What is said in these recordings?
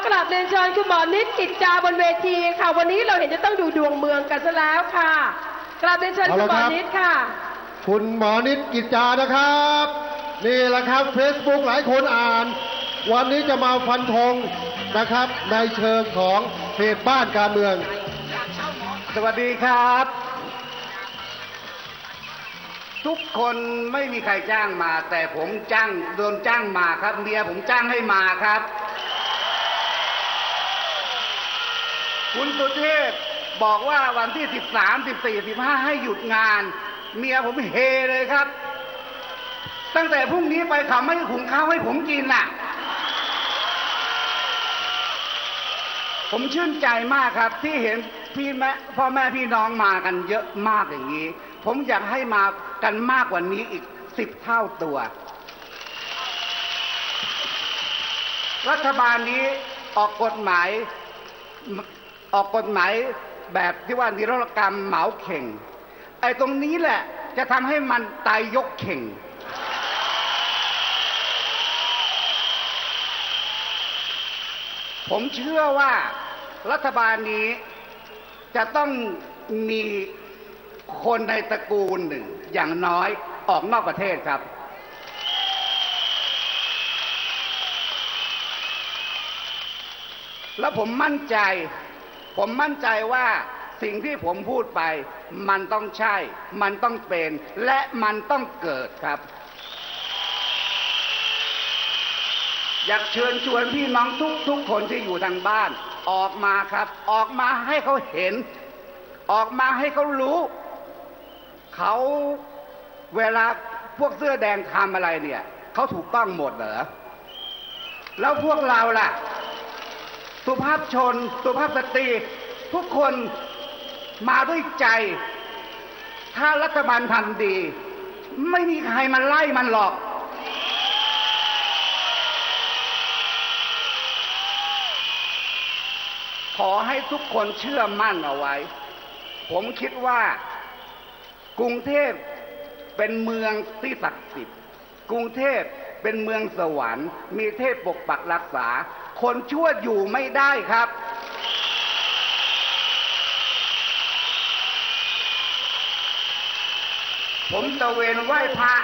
อกราบเรียนเชิญคุณหมอนิดกิจจาบนเวทีค่ะ วันนี้เราเห็นจะต้องดูดวงเมืองกันซะแล้วค่ะกราบเรียนเชิญเอาคุณละหมอครับนิดค่ะ คุณหมอนิดกิจจานะครับ นี่แหละครับ Facebook หลายคนอ่าน วันนี้จะมาฟันธงนะครับ ในเชิงของเหตุบ้านการเมือง สวัสดีครับ ทุกคนไม่มีใครจ้างมา แต่ผมจ้างโดนจ้างมาครับเมียผมจ้างให้มาครับ คุณสุเทพบอกว่าวันที่13 14 15ให้หยุดงาน เมียผมเฮเลยครับ ตั้งแต่พรุ่งนี้ไปเขาไม่หุงข้าวให้ผมกินน่ะ ผมชื่นใจมากครับที่เห็นพี่แม่พ่อแม่พี่น้องมากันเยอะมากอย่างนี้ ผมอยากให้มากันมากกว่านี้อีกสิบเท่าตัว รัฐบาลนี้ออกกฎหมาย ออกกฎหมายแบบที่ว่านิรโทษกรรมเหมาเข่ง ไอ้ตรงนี้แหละจะทำให้มันตายยกเข่ง ผมเชื่อว่ารัฐบาลนี้จะต้องมีคนในตระกูลหนึ่ง อย่างน้อยออกนอกประเทศครับ แล้วผมมั่นใจ ผมมั่นใจว่าสิ่งที่ผมพูดไป มันต้องใช่ มันต้องเป็น และมันต้องเกิดครับ อยากเชิญชวนพี่น้องทุกทุกคนที่อยู่ทางบ้าน ออกมาครับ ออกมาให้เขาเห็น ออกมาให้เขารู้ เขาเวลาพวกเสื้อแดงทำอะไรเนี่ย เขาถูกต้องหมดเหรอ แล้วพวกเราล่ะ สุภาพชน สุภาพสตรีทุกคนมาด้วยใจ ถ้ารัฐบาลทำดี ไม่มีใครมาไล่มันหรอก ขอให้ทุกคนเชื่อมั่นเอาไว้ ผมคิดว่ากรุงเทพเป็นเมืองที่ศักดิ์สิทธิ์ กรุงเทพเป็นเมืองสวรรค์ มีเทพปกปักรักษา คนชั่วอยู่ไม่ได้ครับ ผมตะเวนไหว้พระ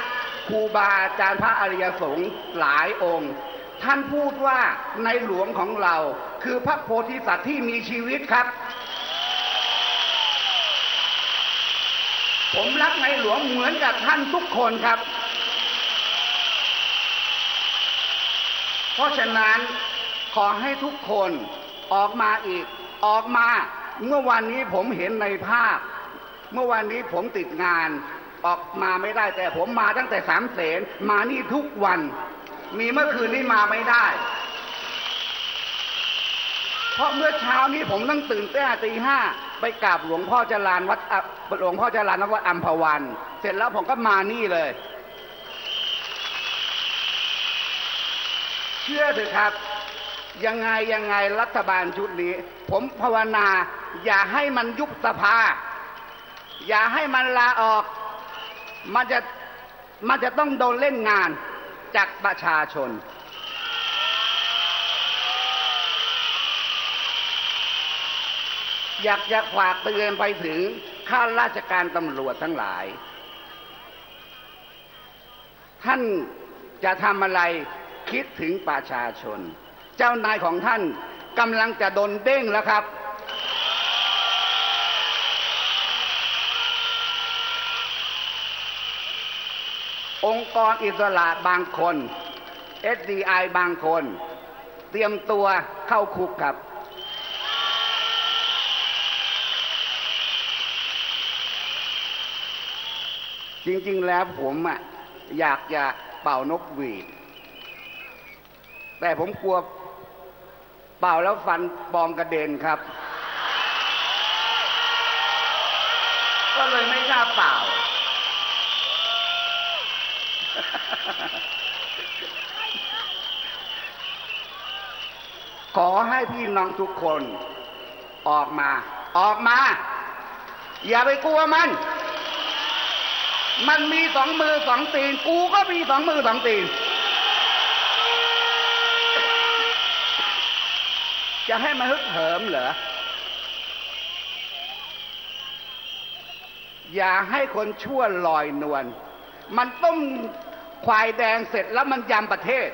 ครูบาอาจารย์พระอริยสงฆ์หลายองค์ ท่านพูดว่าในหลวงของเราคือพระโพธิสัตว์ที่มีชีวิตครับ ผมรักในหลวงเหมือนกับท่านทุกคนครับ เพราะฉะนั้น ขอให้ทุกคนออกมาอีก ออกมา เมื่อวันนี้ผมเห็นในภาพ เมื่อวันนี้ผมติดงาน ออกมาไม่ได้แต่ผมมาตั้งแต่สามเสนมานี่ทุกวัน มีเมื่อคืนนี้มาไม่ได้ เพราะเมื่อเช้านี้ผมต้องตื่นแต่ตีห้าไปกราบหลวงพ่อจรานวัดหลวงพ่อจรานวัดอัมพวัน เสร็จแล้วผมก็มานี่เลย เชื่อเถอะครับ ยังไงยังไงรัฐบาลชุดนี้ ผมภาวนา อย่าให้มันยุบสภา อย่าให้มันลาออก มันจะมันจะต้องโดนเล่นงานจากประชาชน อยากจะฝากเตือนไปถึงข้าราชการตำรวจทั้งหลาย ท่านจะทำอะไรคิดถึงประชาชน เจ้านายของท่านกำลังจะโดนเด้งแล้วครับ องค์กรอิสระบางคน SDI บางคน เตรียมตัวเข้าคุกครับ จริงๆแล้วผมอะอยากจะเป่านกหวีด แต่ผมกลัว เป่าแล้วฟันปลอมกระเด็นครับ ก็เลยไม่กล้าเป่า ขอให้พี่น้องทุกคนออกมา ออกมา อย่าไปกลัวมัน มันมีสองมือสองตีน กูก็มีสองมือสองตีน จะให้มันฮึกเหิมเหรอ อย่าให้คนชั่วลอยนวล มันต้มควายแดงเสร็จแล้วมันยำประเทศ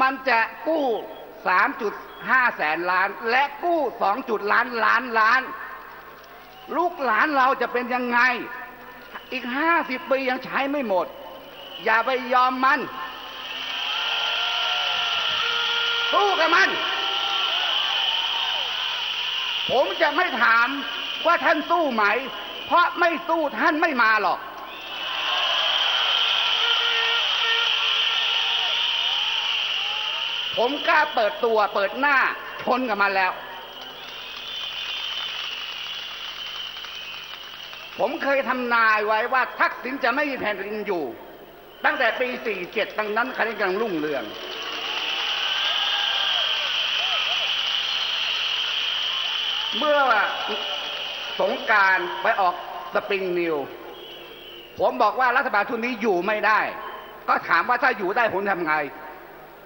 มันจะกู้ 3.5 แสนล้าน และกู้2จุดล้านล้านล้าน ลูกหลานเราจะเป็นยังไง อีก 50 ปียังใช้ไม่หมด อย่าไปยอมมัน สู้กับมัน ผมจะไม่ถามว่าท่านสู้ไหม เพราะไม่สู้ท่านไม่มาหรอก ผมกล้าเปิดตัวเปิดหน้าชนกับมันแล้ว ผมเคยทำนายไว้ว่าทักษิณจะไม่มีแผ่นดินอยู่ ตั้งแต่ปี 47 ตั้งนั้นคดีกำลังรุ่งเรือง เมื่อสงการไปออกสปริงนิว ผมบอกว่ารัฐบาลชุดนี้อยู่ไม่ได้ ก็ถามว่าถ้าอยู่ได้ผมทำไง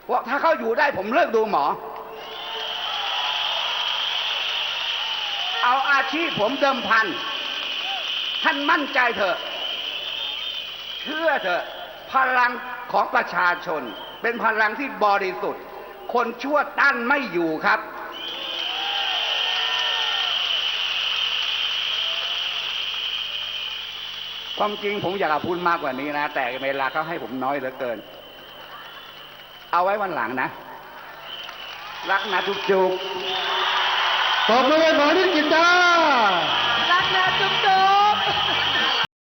บอกถ้าเขาอยู่ได้ผมเลิกดูหมอ เอาอาชีพผมเดิมพัน ท่านมั่นใจเถอะ เชื่อเถอะ พลังของประชาชน เป็นพลังที่บริสุทธิ์ คนชั่วต้านไม่อยู่ครับ ความจริงผมอยากจะพูดมากกว่านี้นะ แต่เวลาเขาให้ผมน้อยเหลือเกิน เอาไว้วันหลังนะ รักนะจุ๊บจุ๊บตบมือให้หมอนิดกิจจา